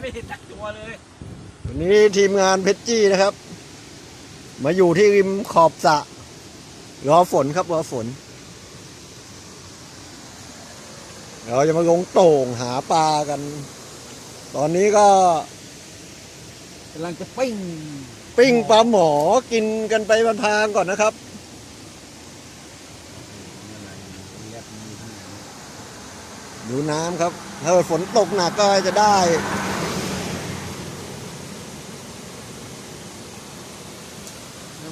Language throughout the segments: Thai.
ไม่เห็นจักตัวเลย วันนี้ทีมงานเพชรจี้นะครับ มาอยู่ที่ริมขอบสระรอฝนครับรอฝน เราจะมาลงโต่งหาปลากัน ตอนนี้ก็กำลังจะปิ้งปิ้งปลาหมอกินกันไปพลางๆก่อนนะครับ ดูน้ำครับ ถ้าฝนตกหนักก็จะได้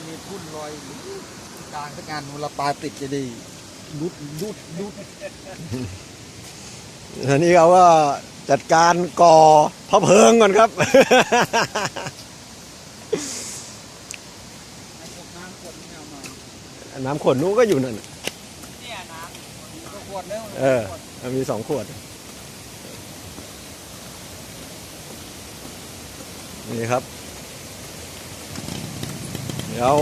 มันมีทุ่นลอยกลางสักงานเวลปลาติดจะดีดุดดุดดุดทีนี้เราก็จัดการก่อพระเพลิงก่อนครับน้ำขวดนู้นก็อยู่นั่นเนี่ยน้ำขวดแล้วเออ มีสองขวด นี่ครับ เดี๋ยว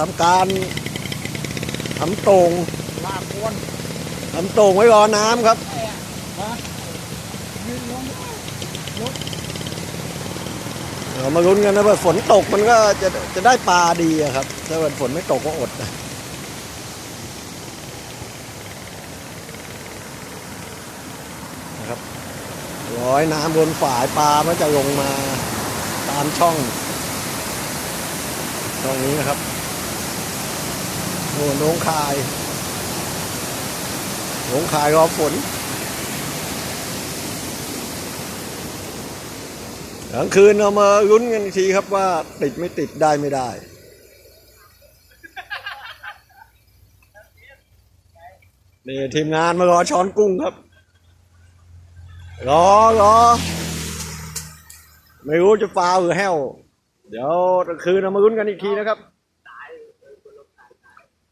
ทำการทำโต่งลากควนทำโต่งไว้รอน้ำครับมายืนลงเรามาลุ้นกันนะว่าฝนตกมันก็จะจะได้ปลาดีอะครับ ถ้าเกิดฝนไม่ตกก็อดนะนะครับร้อยน้ำบนฝายปลามันจะลงมาตามช่อง ช่องนี้นะครับโน่นโน้งคายน้งคายรอฝนกลางคืนเรามาลุ้นกันอีกทีครับว่าติดไม่ติดได้ไม่ได้นี่ทีมงานมารอช้อนกุ้งครับ รอรอไม่รู้จะฟาวหรือแห้ว เดี๋ยวคืนเรามาลุ้นกันอีกทีนะครับ